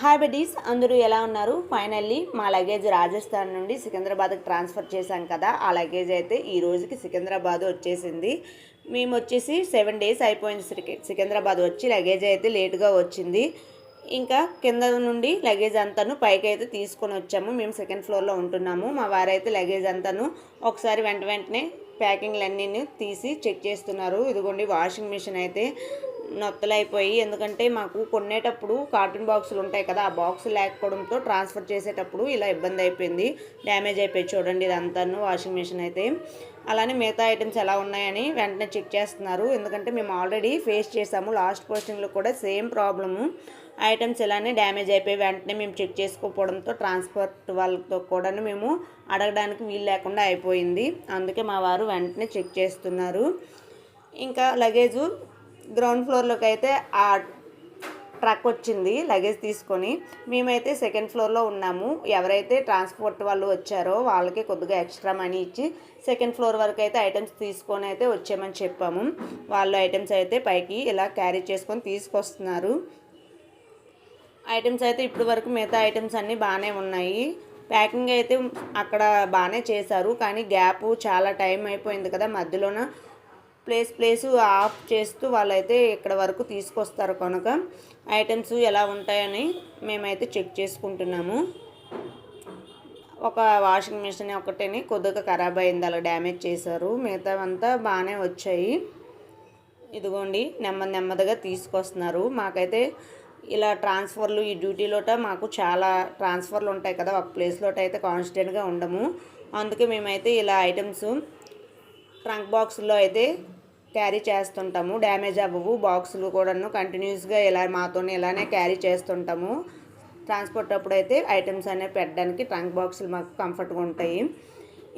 Hi buddies అందరూ ఎలా ఉన్నారు? ఫైనల్లీ మా లగేజ్ రాజస్థాన్ నుండి సికింద్రాబాద్కి ట్రాన్స్ఫర్ చేశాం కదా. ఆ లగేజ్ అయితే ఈ రోజుకి సికింద్రాబాద్ వచ్చేసింది. మేము వచ్చేసి సెవెన్ డేస్ అయిపోయింది సికింద్రాబాద్ వచ్చి లగేజ్ అయితే లేటుగా వచ్చింది. ఇంకా కింద నుండి లగేజ్ అంతాను పైకి అయితే తీసుకొని వచ్చాము. మేము సెకండ్ ఫ్లోర్లో ఉంటున్నాము. మా వారైతే లగేజ్ అంతాను ఒకసారి వెంట వెంటనే ప్యాకింగ్లన్నీ తీసి చెక్ చేస్తున్నారు. ఇదిగోండి వాషింగ్ మిషన్ అయితే నొత్తలైపోయి ఎందుకంటే మాకు కొనేటప్పుడు కార్టూన్ బాక్సులు ఉంటాయి కదా ఆ బాక్స్ లేకపోవడంతో ట్రాన్స్ఫర్ చేసేటప్పుడు ఇలా ఇబ్బంది అయిపోయింది డ్యామేజ్ అయిపోయి చూడండి ఇదంతాను వాషింగ్ మిషన్ అయితే. అలానే మిగతా ఐటమ్స్ ఎలా ఉన్నాయని వెంటనే చెక్ చేస్తున్నారు ఎందుకంటే మేము ఆల్రెడీ ఫేస్ చేసాము లాస్ట్ పోస్టింగ్లో కూడా సేమ్ ప్రాబ్లము. ఐటమ్స్ ఇలానే డ్యామేజ్ అయిపోయి వెంటనే మేము చెక్ చేసుకోకపోవడంతో ట్రాన్స్పోర్ట్ వాళ్ళతో కూడా మేము అడగడానికి వీలు లేకుండా అయిపోయింది అందుకే మా వారు వెంటనే చెక్ చేస్తున్నారు. ఇంకా లగేజు గ్రౌండ్ ఫ్లోర్లోకి అయితే ఆ ట్రక్ వచ్చింది లగేజ్ తీసుకొని. మేమైతే సెకండ్ ఫ్లోర్లో ఉన్నాము. ఎవరైతే ట్రాన్స్పోర్ట్ వాళ్ళు వచ్చారో వాళ్ళకి కొద్దిగా ఎక్స్ట్రా మనీ ఇచ్చి సెకండ్ ఫ్లోర్ వరకు అయితే ఐటమ్స్ తీసుకొని అయితే వచ్చామని చెప్పాము. వాళ్ళు ఐటమ్స్ అయితే పైకి ఇలా క్యారీ చేసుకొని తీసుకొస్తున్నారు. ఐటమ్స్ అయితే ఇప్పటి వరకు మిగతా ఐటమ్స్ అన్నీ బాగానే ఉన్నాయి. ప్యాకింగ్ అయితే అక్కడ బాగానే చేశారు. కానీ గ్యాప్ చాలా టైం అయిపోయింది కదా మధ్యలోన. ప్లేస్ ప్లేస్ ఆఫ్ చేస్తూ వాళ్ళైతే ఇక్కడ వరకు తీసుకొస్తారు కనుక. ఐటమ్స్ ఎలా ఉంటాయని మేమైతే చెక్ చేసుకుంటున్నాము. ఒక వాషింగ్ మిషన్ ఒకటేని కొద్దిగా ఖరాబ్ అయింది అలా డ్యామేజ్ చేశారు. మిగతావంతా బాగానే వచ్చాయి. ఇదిగోండి నెమ్మది నెమ్మదిగా తీసుకొస్తున్నారు. మాకైతే ఇలా ట్రాన్స్ఫర్లు ఈ డ్యూటీలోట మాకు చాలా ట్రాన్స్ఫర్లు ఉంటాయి కదా ఒక ప్లేస్లోట అయితే కాన్స్టెంట్గా ఉండము. అందుకే మేమైతే ఇలా ఐటమ్స్ ట్రంక్ బాక్స్లో అయితే క్యారీ చేస్తుంటాము. డ్యామేజ్ అవ్వవు. బాక్సులు కూడాను కంటిన్యూస్గా ఇలా మాతో ఇలానే క్యారీ చేస్తుంటాము. ట్రాన్స్పోర్ట్ అప్పుడు అయితే ఐటమ్స్ అనేవి పెట్టడానికి ట్రంక్ బాక్సులు మాకు కంఫర్ట్గా ఉంటాయి.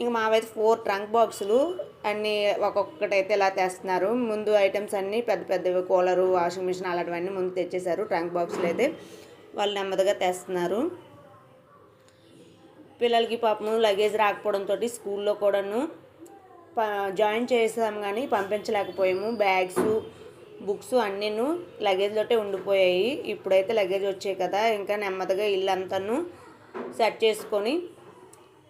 ఇంకా మావైతే ఫోర్ ట్రంక్ బాక్సులు అన్నీ ఒక్కొక్కటి అయితే ఇలా తెస్తున్నారు. ముందు ఐటమ్స్ అన్నీ పెద్ద పెద్దవి కూలరు వాషింగ్ మిషన్ అలాంటివన్నీ ముందు తెచ్చేశారు ట్రంక్ బాక్సులు అయితే. వాళ్ళు నెమ్మదిగా తెస్తున్నారు. పిల్లలకి పాపము లగేజ్ రాకపోవడంతో స్కూల్లో కూడాను జాయిన్ చేసాం కానీ పంపించలేకపోయాము. బ్యాగ్స్ బుక్స్ అన్నీను లగేజ్లోటే ఉండిపోయాయి. ఇప్పుడైతే లగేజ్ వచ్చాయి కదా. ఇంకా నెమ్మదిగా ఇల్లు అంతాను సెట్ చేసుకొని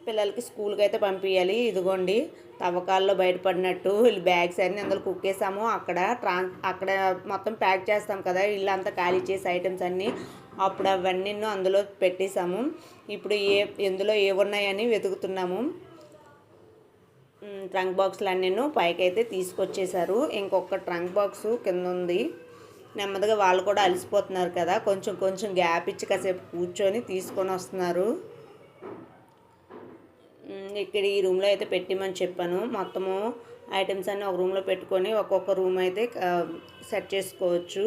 పిల్లలకి స్కూల్కి అయితే పంపించాలి ఇదిగోండి తవ్వకాల్లో బయటపడినట్టు వీళ్ళు బ్యాగ్స్ అన్నీ అందులో కుక్కేసాము. అక్కడ ట్రాన్ అక్కడ మొత్తం ప్యాక్ చేస్తాం కదా. ఇల్లు అంతా ఖాళీ చేసే ఐటమ్స్ అన్నీ అప్పుడు అవన్నీ అందులో పెట్టేసాము. ఇప్పుడు ఏ ఎందులో ఏ ఉన్నాయని వెతుకుతున్నాము. ట్రంక్ బాక్స్లు అన్నీ పైకి అయితే తీసుకొచ్చేసారు. ఇంకొక ట్రంక్ బాక్స్ కింద ఉంది. నెమ్మదిగా వాళ్ళు కూడా అలసిపోతున్నారు కదా. కొంచెం కొంచెం గ్యాప్ ఇచ్చి కాసేపు కూర్చొని తీసుకొని వస్తున్నారు. ఇక్కడ ఈ రూమ్లో అయితే పెట్టిమని చెప్పాను. మొత్తము ఐటమ్స్ అన్నీ ఒక రూమ్లో పెట్టుకొని ఒక్కొక్క రూమ్ అయితే సెట్ చేసుకోవచ్చు.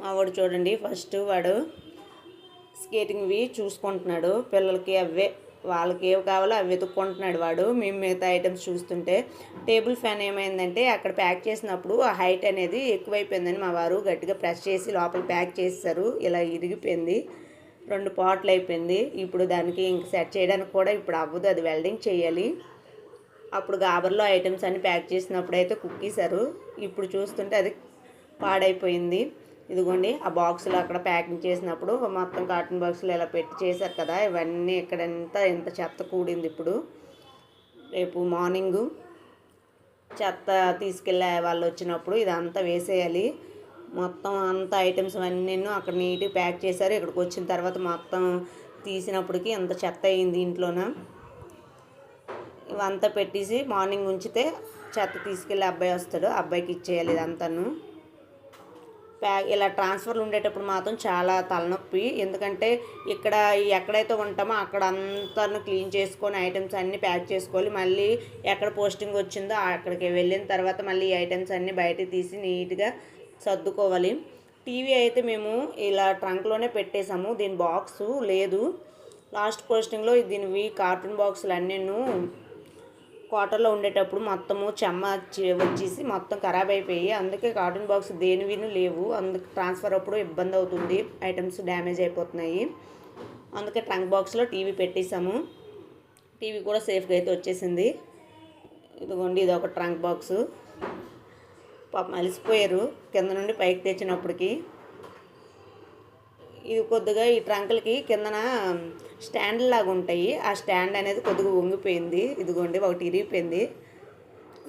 మా వాడు చూడండి ఫస్ట్ వాడు స్కేటింగ్వి చూసుకుంటున్నాడు. పిల్లలకి అవే వాళ్ళకి ఏవి కావాలో అవి వెతుక్కుంటున్నాడు వాడు. మేము మిగతా ఐటమ్స్ చూస్తుంటే టేబుల్ ఫ్యాన్ ఏమైందంటే అక్కడ ప్యాక్ చేసినప్పుడు ఆ హైట్ అనేది ఎక్కువైపోయిందని మా వారు గట్టిగా ప్రెస్ చేసి లోపల ప్యాక్ చేస్తారు ఇలా ఇరిగిపోయింది. రెండు పాట్లు అయిపోయింది. ఇప్పుడు దానికి ఇంక సెట్ చేయడానికి కూడా ఇప్పుడు అవ్వదు. అది వెల్డింగ్ చేయాలి. అప్పుడు గాబర్లో ఐటమ్స్ అన్ని ప్యాక్ చేసినప్పుడు అయితే కుక్కీసారు ఇప్పుడు చూస్తుంటే అది పాడైపోయింది. ఇదిగోండి ఆ బాక్సులు అక్కడ ప్యాకింగ్ చేసినప్పుడు మొత్తం కాటన్ బాక్సులు ఇలా పెట్టి చేశారు కదా ఇవన్నీ ఇక్కడంతా ఎంత చెత్త కూడింది ఇప్పుడు. రేపు మార్నింగు చెత్త తీసుకెళ్ళే వాళ్ళు వచ్చినప్పుడు ఇదంతా వేసేయాలి. మొత్తం అంత ఐటమ్స్ అన్నీ అక్కడ నీట్గా ప్యాక్ చేశారు. ఇక్కడికి వచ్చిన తర్వాత మొత్తం తీసినప్పటికి ఎంత చెత్త అయింది ఇంట్లోన. ఇవంతా పెట్టేసి మార్నింగ్ ఉంచితే చెత్త తీసుకెళ్ళి అబ్బాయి వస్తాడు. అబ్బాయికి ఇచ్చేయాలి ఇదంతాను. ప్యాక్ ఇలా ట్రాన్స్ఫర్లు ఉండేటప్పుడు మాత్రం చాలా తలనొప్పి. ఎందుకంటే ఇక్కడ ఎక్కడైతే ఉంటామో అక్కడ అంతా క్లీన్ చేసుకొని ఐటమ్స్ అన్నీ ప్యాక్ చేసుకోవాలి. మళ్ళీ ఎక్కడ పోస్టింగ్ వచ్చిందో అక్కడికి వెళ్ళిన తర్వాత మళ్ళీ ఈ ఐటమ్స్ అన్నీ బయటకు తీసి నీట్గా సర్దుకోవాలి. టీవీ అయితే మేము ఇలా ట్రంక్లోనే పెట్టేసాము దీని బాక్స్ లేదు. లాస్ట్ పోస్టింగ్లో దీనివి కార్టూన్ బాక్సులు అన్నీను క్వార్టర్లో ఉండేటప్పుడు మొత్తము చెమ్మ వచ్చేసి మొత్తం ఖరాబ్ అయిపోయి అందుకే కార్టూన్ బాక్స్ దేనివిను లేవు. అందుకు ట్రాన్స్ఫర్ అప్పుడు ఇబ్బంది అవుతుంది. ఐటమ్స్ డ్యామేజ్ అయిపోతున్నాయి. అందుకే ట్రంక్ బాక్స్లో టీవీ పెట్టేసాము టీవీ కూడా సేఫ్గా అయితే వచ్చేసింది. ఇదిగోండి ఇది ఒక ట్రంక్ బాక్సు. పాపం అలసిపోయారు. కింద నుండి పైకి తెచ్చినప్పటికి. ఇది కొద్దిగా ఈ ట్రంకులకి కిందన స్టాండ్ లాగా ఉంటాయి. ఆ స్టాండ్ అనేది కొద్దిగా వంగిపోయింది. ఇదిగోండి ఒకటి ఇరిగిపోయింది.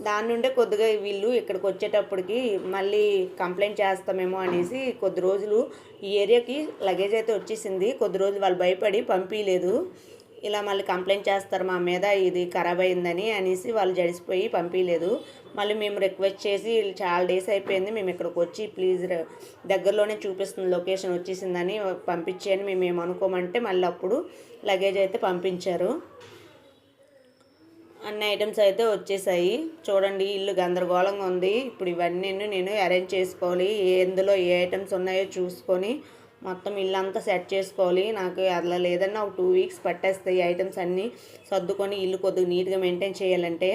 దాని నుండే కొద్దిగా వీళ్ళు ఇక్కడికి వచ్చేటప్పటికి మళ్ళీ కంప్లైంట్ చేస్తామేమో అనేసి కొద్ది రోజులు ఈ ఏరియాకి లగేజ్ అయితే వచ్చేసింది. కొద్ది రోజులు వాళ్ళు భయపడి పంపించలేదు ఇలా మళ్ళీ కంప్లైంట్ చేస్తారు మా మీద ఇది ఖరాబ్ అయిందని అనేసి వాళ్ళు జడిసిపోయి పంపించలేదు మళ్ళీ మేము రిక్వెస్ట్ చేసి చాలా డేస్ అయిపోయింది మేము ఇక్కడికి వచ్చి ప్లీజ్ దగ్గరలోనే చూపిస్తుంది లొకేషన్ వచ్చేసిందని పంపించేయని మేము ఏమనుకోమంటే మళ్ళీ అప్పుడు లగేజ్ అయితే పంపించారు. అన్ని ఐటమ్స్ అయితే వచ్చేసాయి. చూడండి ఇల్లు గందరగోళంగా ఉంది. ఇప్పుడు ఇవన్నీ నేను అరేంజ్ చేసుకోవాలి. ఎందులో ఏ ఐటమ్స్ ఉన్నాయో చూసుకొని మొత్తం ఇల్లంతా సెట్ చేసుకోవాలి. నాకు అలా లేదన్నా ఒక టూ వీక్స్ పట్టేస్తాయి ఐటమ్స్ అన్నీ. సర్దుకొని ఇల్లు కొద్దిగా నీట్గా మెయింటైన్ చేయాలంటే.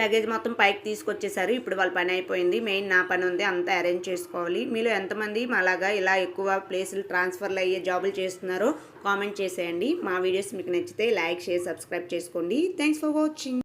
లగేజ్ మొత్తం పైకి తీసుకొచ్చేసారు. ఇప్పుడు వాళ్ళ పని అయిపోయింది. మెయిన్ నా పని ఉంది. అంతా అరేంజ్ చేసుకోవాలి. మీలో ఎంతమంది అలాగా ఇలా ఎక్కువ ప్లేసులు ట్రాన్స్ఫర్లు అయ్యే జాబులు చేస్తున్నారో కామెంట్ చేసేయండి. మా వీడియోస్ మీకు నచ్చితే లైక్ షేర్ సబ్స్క్రైబ్ చేసుకోండి. Thanks for watching